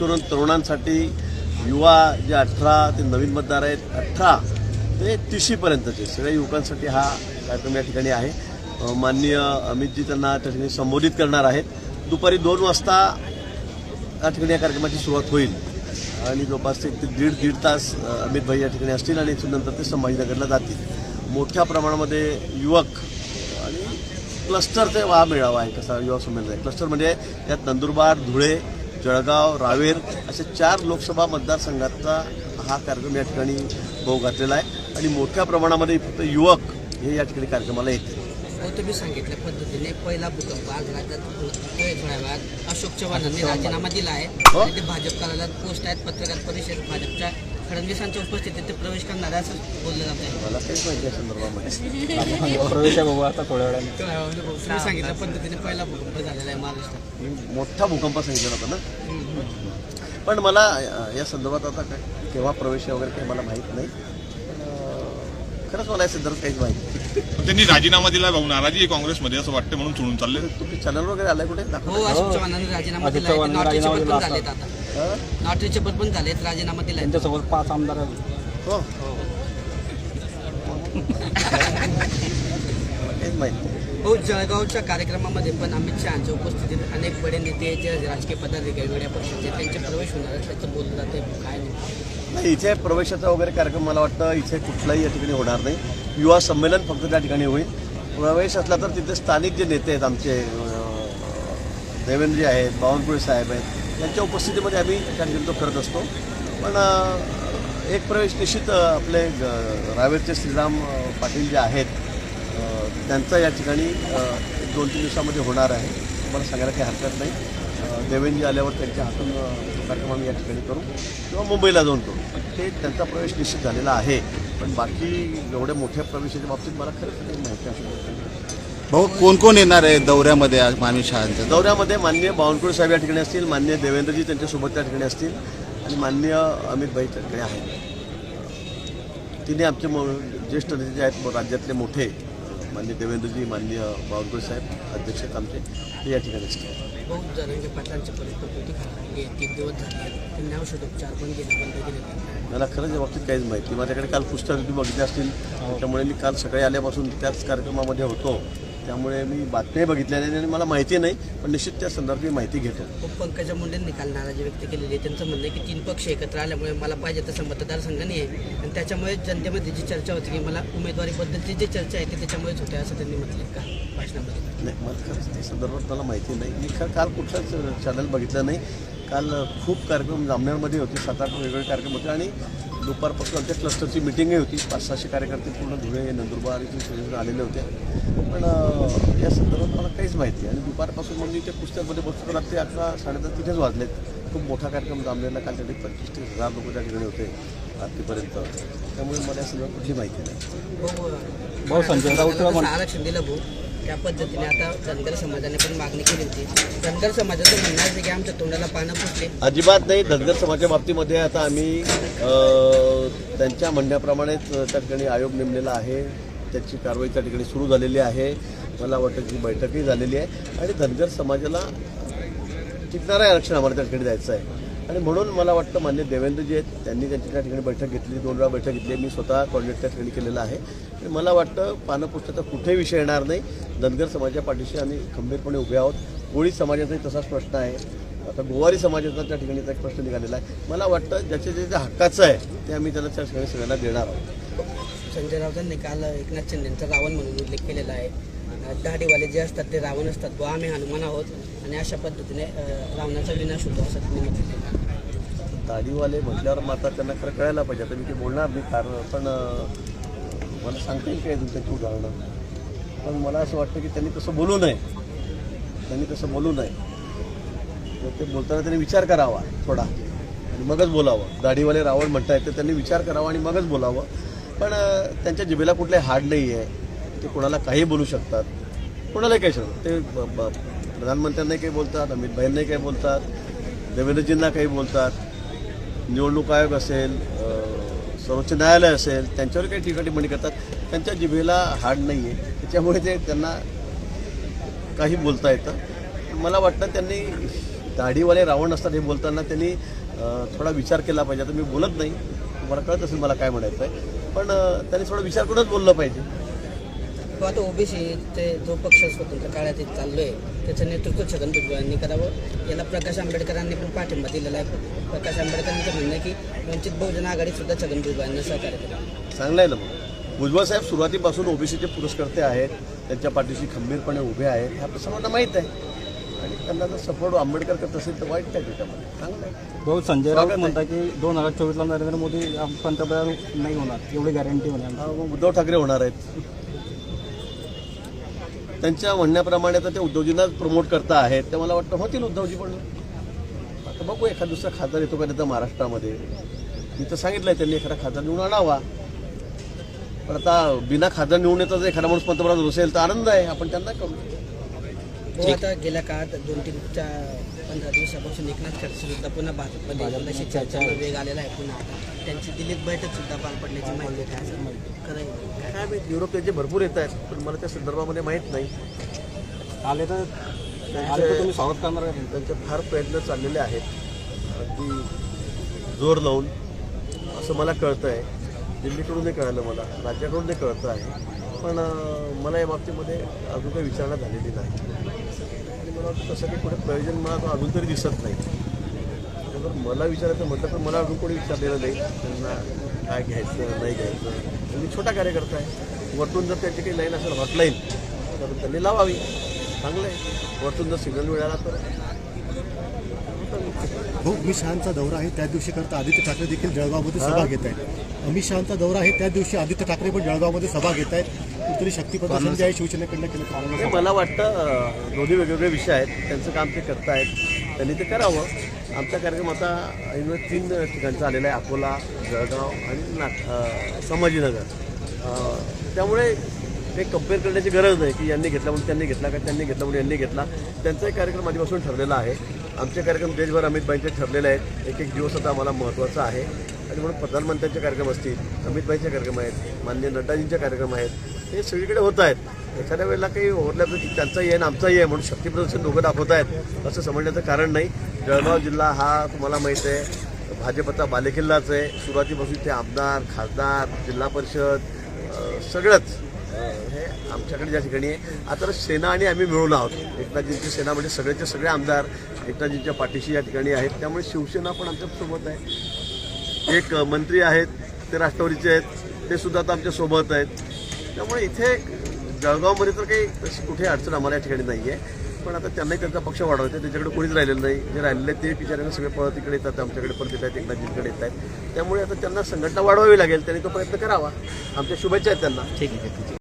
करून तरुणांसाठी युवा जे अठरा ते नवीन मतदार आहेत अठरा ते तिशीपर्यंतचे सगळ्या युवकांसाठी हा कार्यक्रम या ठिकाणी आहे. माननीय अमितजी त्यांना त्या ठिकाणी संबोधित करणार आहेत. दुपारी दोन वाजता या ठिकाणी या कार्यक्रमाची सुरुवात होईल. आणि जवळपास एक ते दीड दीड तास अमित भाई या ठिकाणी असतील आणि नंतर ते संभाजीनगरला जातील. मोठ्या प्रमाणामध्ये युवक आणि क्लस्टरचा हा मेळावा आहे कसा युवा संमेलन आहे. क्लस्टर म्हणजे यात नंदुरबार धुळे जळगाव रावेर अशा चार लोकसभा मतदारसंघाचा हा कार्यक्रम या ठिकाणी भाऊ घातलेला आहे. आणि मोठ्या प्रमाणामध्ये फक्त युवक हे या ठिकाणी कार्यक्रमाला येतील. हो तुम्ही सांगितल्या पद्धतीने पहिला भूकंप आज राज्यात अशोक चव्हाणांनी राजीनामा दिला आहे. हो. ते भाजप कार्यालयात पोस्ट आहेत. पत्रकार परिषद भाजपच्या फडणवीसांच्या उपस्थितीत ते प्रवेश करणार आहे असं बोललं जात आहे मला काहीच माहिती या संदर्भामध्ये. प्रवेश बघू आता थोड्या वेळाने तुम्ही सांगितल्या पद्धतीने पहिला भूकंप झालेला आहे महाराष्ट्रात. मी मोठा भूकंप सांगितला होता ना? पण मला अ, या संदर्भात आता काय केव्हा प्रवेश आहे वगैरे काही मला माहीत नाही. अ, खरंच मला या संदर्भात काहीच माहिती नाही. त्यांनी राजीनामा दिला भाऊ नाराजी आहे काँग्रेसमध्ये असं वाटतं म्हणून सोडून चालले. तुमचे चॅनल वगैरे आलाय कुठे? दाखव हो अशोक चव्हाणांनी राजीनामा अशोक दिला आहे चव्हाणांनी राजीनामा दिला पण झालेत आता. नॉट रिचेबल पण झालेत राजीनामा दिलाय. त्यांच्यासोबत पाच आमदार. हो. हो जळगावच्या कार्यक्रमामध्ये पण अमित शहाच्या उपस्थितीत अनेक बडे नेते जे राजकीय पदाधिकारी वेगळ्या पक्षाचे त्यांचे प्रवेश होणार असल्याचं बोललं जाते काय नाही. इथे प्रवेशाचा वगैरे कार्यक्रम मला वाटतं इथे कुठलाही या ठिकाणी होणार नाही. युवा संमेलन फक्त त्या ठिकाणी होईल. प्रवेश असला तर तिथे स्थानिक जे नेते आहेत आमचे देवेंद्रजी आहेत बावनकुळे साहेब आहेत यांच्या उपस्थितीमध्ये आम्ही त्या करत असतो. पण एक प्रवेश निश्चित आपले ग- रावेरचे श्रीराम पाटील जे आहेत त्यांचा या ठिकाणी एक दोन तीन दिवसामध्ये होणार आहे. मला सांगायला काही हरकत नाही. अं, देवेंद्रजी आल्यावर त्यांच्या हातून कार्यक्रम आम्ही या ठिकाणी करू किंवा मुंबईला जाऊन करू. ते त्यांचा प्रवेश निश्चित झालेला आहे. पण बाकी एवढ्या मोठ्या प्रवेशाच्या बाबतीत मला खरंच काही माहिती असू शकते भाऊ कोण कोण येणार आहे दौऱ्यामध्ये आज मानवी शहाच्या? दौऱ्यामध्ये मान्य बावनकुळे साहेब या ठिकाणी असतील मान्य देवेंद्रजी त्यांच्यासोबत त्या ठिकाणी असतील आणि मान्य अमित भाई त्या ठिकाणी आहेत. तिने आमचे मो ज्येष्ठ नेते जे आहेत राज्यातले मोठे. मान्य देवेंद्रजी मान्य बावनकुळे साहेब अध्यक्ष आहेत आमचे ते या ठिकाणी असतील. बहुत जणांच्या पाटलांची परिस्थिती खाली आहे तीन दिवस झाले आहेत. त्यांनी औषधोपचार पण केले बंद केले त्यांनी. मला खरंच या बाबतीत काहीच माहिती. माझ्याकडे काल पुस्तक बघितले असतील. त्यामुळे मी काल सकाळी आल्यापासून त्याच कार्यक्रमामध्ये होतो. त्यामुळे मी बातम्या बघितल्या नाही आणि मला माहिती नाही पण निश्चित त्या संदर्भात मी माहिती घेतो. पंकजा मुंडेंनी काल नाराजी व्यक्त केलेली आहे त्यांचं म्हणणं आहे की तीन पक्ष एकत्र आल्यामुळे मला पाहिजे तसं मतदारसंघ नाही आहे आणि त्याच्यामुळे जनतेमध्ये जी चर्चा होती की मला उमेदवारीबद्दलची जी चर्चा आहे ती त्याच्यामुळेच होते असं त्यांनी म्हटलं का? भाषणामध्ये. नाही मला खरंच त्या संदर्भात मला माहिती नाही. मी खरं काल कुठलाच चॅनल बघितलं नाही. काल खूप कार्यक्रम जामनेरमध्ये होते सात आठ वेगवेगळे कार्यक्रम होते आणि दुपारपासून आमच्या क्लस्टरची मिटिंगही होती. पाच सहाशे कार्यकर्ते पूर्ण धुळे नंदुरबार इथून सगळेजण आलेले होते. पण या संदर्भात मला काहीच माहिती नाही. आणि दुपारपासून मग मी त्या पुस्तकमध्ये बसतो रात्री अकरा साडेदहा तिथेच वाजलेत. खूप मोठा कार्यक्रम जामनेरला काल त्यासाठी पंचवीस तीस हजार लोक त्या ठिकाणी होते रात्रीपर्यंत. त्यामुळे मला या संदर्भात कुठली माहिती नाही. भाऊ भाऊ संजय राऊतला जसं आरक्षण दिलं भाऊ. त्या पद्धतीने आता धनगर समाजाने पण मागणी केली होती. धनगर समाजाचं म्हणणं आहे की आमच्या तोंडाला पानं फुटले. अजिबात नाही धनगर समाजाच्या बाबतीमध्ये आता आम्ही त्यांच्या म्हणण्याप्रमाणेच त्या ठिकाणी आयोग नेमलेला आहे. त्याची कारवाई त्या ठिकाणी सुरू झालेली आहे. मला वाटतं की बैठकही झालेली आहे. आणि धनगर समाजाला टिकणारं आरक्षण आम्हाला त्या ठिकाणी द्यायचं आहे. आणि म्हणून मला वाटतं मान्य देवेंद्रजी आहेत त्यांनी त्यांची त्या ठिकाणी बैठक घेतली दोन वेळा बैठक घेतली मी स्वतः कॉर्डिनेट त्या ठिकाणी केलेलं आहे. आणि मला वाटतं पानपुष्टाचा कुठेही विषय येणार नाही. धनगर समाजाच्या पाठीशी आम्ही खंबीरपणे उभे आहोत. कोळी समाजाचाही तसाच प्रश्न आहे. आता गोवारी समाजाचा त्या ठिकाणी एक प्रश्न निघालेला आहे. मला वाटतं ज्याच्या जे हक्काचं आहे ते आम्ही त्याला त्या ठिकाणी सगळ्यांना देणार आहोत. संजय राऊतांनी काल एकनाथ शिंदेचा रावण म्हणून उल्लेख केलेला आहे. अं, वाले जे असतात ते रावण असतात. बुवा आम्ही हनुमान आहोत. आणि अशा पद्धतीने रावणाचा विनाश होतो असं त्यांनी म्हटलेलं दाढीवाले म्हटल्यावर माता त्यांना खरं कळायला पाहिजे. आता मी ते बोलणार नाही कारण पण मला सांगता येईल काय तुमच्याची उदाहरणं? पण मला असं वाटतं की त्यांनी तसं बोलू नये. त्यांनी तसं बोलू नये. तर ते बोलताना त्यांनी विचार करावा थोडा. आणि मगच बोलावं. दाढीवाले रावण म्हणतायत तर त्यांनी विचार करावा आणि मगच बोलावं. पण त्यांच्या जिभेला कुठले हाड नाही आहे ते कोणाला काही बोलू शकतात. कोणालाही काही शकतात. ते ब- ब- प्रधानमंत्र्यांनाही काही बोलतात अमित भाईंनाही काही बोलतात देवेंद्रजींना काही बोलतात. निवडणूक आयोग असेल सर्वोच्च न्यायालय असेल त्यांच्यावर काही ठिकाणी टीकाटिप्पणी करतात. त्यांच्या जिभेला हाड नाही आहे त्याच्यामुळे ते त्यांना काही बोलता येतं. मला वाटतं त्यांनी दाढीवाले रावण असतात हे बोलताना त्यांनी थोडा विचार केला पाहिजे. आता मी बोलत नाही. तुम्हाला कळत असेल मला काय म्हणायचं आहे पण त्यांनी थोडा विचार करूनच बोललं पाहिजे. तो आता ओबीसी ते जो पक्ष स्वतंत्र काळात चाललोय. त्याचं नेतृत्व छगन भुजबळ यांनी करावं. याला प्रकाश आंबेडकरांनी पण पाठिंबा दिलेला आहे. प्रकाश आंबेडकरांचं म्हणणं आहे की वंचित बहुजन आघाडीत सुद्धा छगन भुजबळ यांनी सहकार्य केलं चांगलं आहे ना मग. भुजबळ साहेब सुरुवातीपासून ओबीसीचे पुरस्कर्ते आहेत. त्यांच्या पाठीशी खंबीरपणे उभे आहेत. हा सर्वांना माहीत आहे. आणि त्यांना जर सपोर्ट आंबेडकर करत असेल तर वाईट काय त्याच्यामध्ये चांगलं आहे. भाऊ संजय राऊत आहे. म्हणतात की दोन हजार चोवीसला नरेंद्र मोदी पंतप्रधान नाही होणार. एवढी गॅरंटी. हा, मग उद्धव ठाकरे होणार आहेत. त्यांच्या म्हणण्याप्रमाणे तर ते उद्धवजींनाच प्रमोट करता आहेत. ते मला वाटतं होतील उद्धवजी पण. आता बघू एखाद दुसरा खासदार येतो का नाही तर महाराष्ट्रामध्ये. मी तर सांगितलंय त्यांनी एखादा खासदार निवडून आणावा. पण आता बिना खासदार निवडून येतं जर एखादा माणूस पंतप्रधान असेल तर आनंद आहे आपण त्यांना करू. हो आता गेल्या काळात दोन तीन चार पंधरा दिवसापासून एकनाथ खडसे सुद्धा पुन्हा भाजपमध्ये अशी चर्चांना वेग आलेला आहे पुन्हा. त्यांची दिल्लीत बैठक सुद्धा पार पडण्याची माहिती आहे. असं खरं आहे. काय माहीत युरोप त्यांचे भरपूर येत आहेत पण मला त्या संदर्भामध्ये माहीत नाही. आले तर आले तर तुम्ही स्वागत करणार त्यांचे फार प्रयत्न चाललेले आहेत. अगदी जोर लावून असं मला कळतं आहे दिल्लीकडूनही कळालं मला राज्याकडूनही कळतं आहे. पण मला या बाबतीमध्ये अजून काही विचारणा झालेली नाही. आणि मला वाटतं तसं काही कुठे प्रयोजन मला तो अजून तरी दिसत नाही. मला विचारायचं म्हटलं तर मला अजून कोणी विचारलेलं नाही. त्यांना काय घ्यायचं नाही घ्यायचं. मी छोटा कार्यकर्ता आहे. वरतून जर त्यांची काही लाईन असेल हॉटलाईन तर त्यांनी लावावी. चांगलं आहे वरतून जर सिग्नल मिळाला तर. हो अमित शहाचा दौरा आहे त्या दिवशी करता आदित्य ठाकरे देखील जळगावमध्ये सभा घेत आहेत. अमित शहाचा दौरा आहे त्या दिवशी आदित्य ठाकरे पण जळगावमध्ये सभा घेत आहेत. कुठेतरी शक्ती प्रदर्शन जे आहे शिवसेनेकडनं केलं मला वाटतं दोन्ही वेगवेगळे विषय आहेत. त्यांचं काम ते करतायत. त्यांनी ते करावं. आमचा कार्यक्रम आता इन्व्हेस्ट तीन ठिकाणचा आलेला आहे अकोला जळगाव आणि नाग संभाजीनगर. त्यामुळे ते कंपेअर करण्याची गरज नाही की यांनी घेतला म्हणून त्यांनी घेतला का त्यांनी घेतला म्हणून यांनी घेतला. त्यांचाही कार्यक्रम आधीपासून ठरलेला आहे. आमचे कार्यक्रम देशभर अमितभाईंचे ठरलेले आहेत. एक एक दिवस आता आम्हाला महत्त्वाचा आहे. आणि म्हणून प्रधानमंत्र्यांचे कार्यक्रम असतील अमितभाईंचे कार्यक्रम आहेत माननीय नड्डाजींचे कार्यक्रम आहेत हे सगळीकडे होत आहेत. एखाद्या वेळेला काही ओव्हरलॅप त्यांचाही आहे आणि आमचाही आहे म्हणून शक्ती प्रदर्शन दोघं दाखवत आहेत. असं समजण्याचं कारण नाही. जळगाव जिल्हा हा तुम्हाला माहीत आहे भाजपचा बालेकिल्लाच आहे. सुरुवातीपासून ते आमदार खासदार जिल्हा परिषद सगळंच हे आमच्याकडे ज्या ठिकाणी आहे. आता तर सेना आणि आम्ही मिळून आहोत. एकनाथजींची सेना म्हणजे सगळेचे सगळे आमदार एकनाथजींच्या पाठीशी या ठिकाणी आहेत. त्यामुळे शिवसेना पण आमच्यासोबत आहे. एक मंत्री आहेत ते राष्ट्रवादीचे आहेत ते सुद्धा आता आमच्यासोबत आहेत. त्यामुळे इथे जळगावमध्ये तर काही तशी कुठे अडचण आम्हाला या ठिकाणी नाही आहे पण आता त्यांनाही त्यांचा पक्ष वाढवायचा त्याच्याकडे कोणीच राहिलेलं नाही. जे राहिलेले आहेत ते बिचाऱ्यांना सगळे परत तिकडे येतात आमच्याकडे परत येत आहेत एकनाथजींकडे येत आहेत त्यामुळे आता त्यांना संघटना वाढवावी लागेल. त्यांनी तो प्रयत्न करावा. आमच्या शुभेच्छा आहेत त्यांना. ठीक आहे.